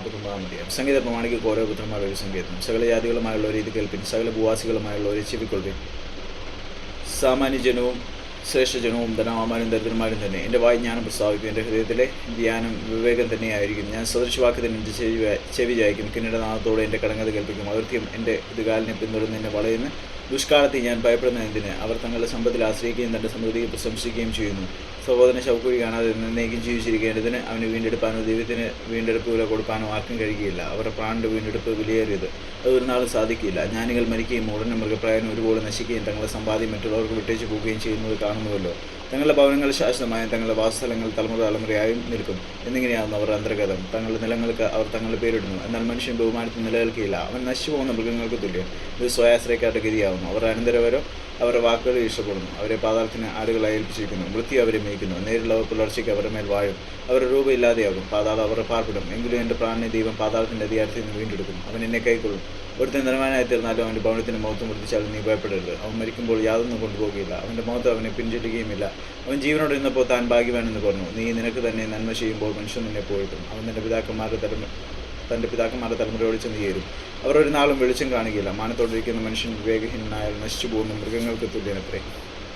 നാൽപ്പത്തൊമ്പതാം അധ്യായം സംഗീത പ്രമാണിക്ക് ഓരോ പുത്രന്മാർ ഒരു സംഗീതം. സകല ജാതികളുമായുള്ള ഒരു ഇത് കേൾപ്പിൻ സകല ഭൂവാസികളുമായുള്ള ഒരു ചെവിക്കൊള്ളിൻ സാമാന്യജനവും ശ്രേഷ്ഠജനവും ധനവാന്മാരും ദരിദ്രന്മാരും തന്നെ. എന്റെ വായി ജ്ഞാനം പ്രസ്താവിക്കും. എന്റെ ഹൃദയത്തിലെ ധ്യാനം വിവേകം തന്നെയായിരിക്കും ഞാൻ സദൃശവാക്യത്തിന് എന്റെ ചെവി ചെവി ചായ്ക്കും. കിന്നിടനാഥത്തോടെ എന്റെ കടങ്ങത് കേൾപ്പിക്കും. അകൃത്യം എന്റെ ഇതുകാലിനെ പിന്തുടർന്ന് എന്നെ വളയുന്ന ദുഷ്കാലത്തെ ഞാൻ ഭയപ്പെടുന്ന എന്തിന്? അവർ തങ്ങളുടെ സമ്പത്തിൽ ആശ്രയിക്കുകയും തന്റെ സമൃദ്ധിയെ പ്രശംസിക്കുകയും ചെയ്യുന്നു. സഹോദരൻ ശവക്കുഴി കാണാതെ എന്നേക്കും ജീവിച്ചിരിക്കേണ്ടതിന് അവന് വീണ്ടെടുപ്പാനോ ദൈവത്തിന് വീണ്ടെടുപ്പ് വില കൊടുക്കാനോ ആർക്കും കഴിയുകയില്ല. അവരുടെ പ്രാണിന്റെ വീണ്ടെടുപ്പ് വിലയേറിയത്. അത് ഒരു നാളും സാധിക്കില്ല. ജ്ഞാനികൾ മരിക്കുകയും ഉടനെ മൃഗപ്രായനും ഒരുപോലെ നശിക്കുകയും തങ്ങളുടെ സമ്പാദ്യം മറ്റുള്ളവർക്ക് വിട്ടേച്ചു പോവുകയും ചെയ്യുന്നത് കാണുന്നുവല്ലോ. തങ്ങളുടെ ഭവനങ്ങൾ ശാശ്വതമായും തങ്ങളുടെ വാസസ്ഥലങ്ങൾ തലമുറ തലമുറയായും നിൽക്കും. എന്നിങ്ങനെയാകുന്നു അവർ അന്തർഗതം. തങ്ങളുടെ നിലങ്ങൾക്ക് അവർ തങ്ങളുടെ പേരിടുന്നു. എന്നാൽ മനുഷ്യൻ ബഹുമാനത്തിൽ നിലനിൽക്കില്ല അവൻ നശിച്ചു പോകുന്ന മൃഗങ്ങൾക്ക് തുല്യം. ഇത് സ്വയാശ്രയക്കാരുടെ ഗതിയാവുന്നു അവർ അനന്തരവരോ അവരുടെ വാക്കുകൾ ഇഷ്ടപ്പെടുന്നു. അവരെ പാതാളത്തിന് ആടുകളായി ഏൽപ്പിച്ചിരിക്കുന്നു. വൃത്തി അവരെ മേയ്ക്കുന്നു. നേരിലുള്ളവർ പുലർച്ചയ്ക്ക് അവരുടെ മേൽ വാഴും. അവരുടെ രൂപ ഇല്ലാതെയാകും പാതാളം അവർ പാർപ്പിടും. എങ്കിലും എന്റെ പ്രാണനെ ദൈവം പാതാളത്തിന്റെ അധികാരത്തിൽ നിന്ന് വീണ്ടെടുക്കും. അവൻ എന്നെ കൈക്കൊള്ളും. ഒരുത്തൻ ധനവാനായി തീർന്നാലും അവന്റെ ഭവനത്തിന്റെ മുഖത്ത് മുറിച്ചാലും നീ ഭയപ്പെടരുത്. അവൻ മരിക്കുമ്പോൾ യാതൊന്നും കൊണ്ടുപോകുകയില്ല. അവന്റെ മുഖത്ത് അവനെ പിൻചെല്ലുകയുമില്ല അവൻ ജീവനോട് ഇരുന്നപ്പോൾ താൻ ഭാഗ്യവാനെന്ന് പറഞ്ഞു. നീ നിനക്ക് തന്നെ നന്മ ചെയ്യുമ്പോൾ മനുഷ്യൻ നിന്നെ പോയിട്ടും. അവൻ നിന്റെ പിതാക്കന്മാരുടെ തലമ തന്റെ പിതാക്കന്മാരുടെ തലമുറയോട് ചെന്ന് ചേരും അവർ ഒരു നാളും വെളിച്ചം കാണുകയില്ല. മാനത്തോടിരിക്കുന്ന മനുഷ്യൻ വിവേകഹീനനായാൽ നശിച്ചു പോകുന്ന മൃഗങ്ങൾക്ക് തുല്യനത്രേ.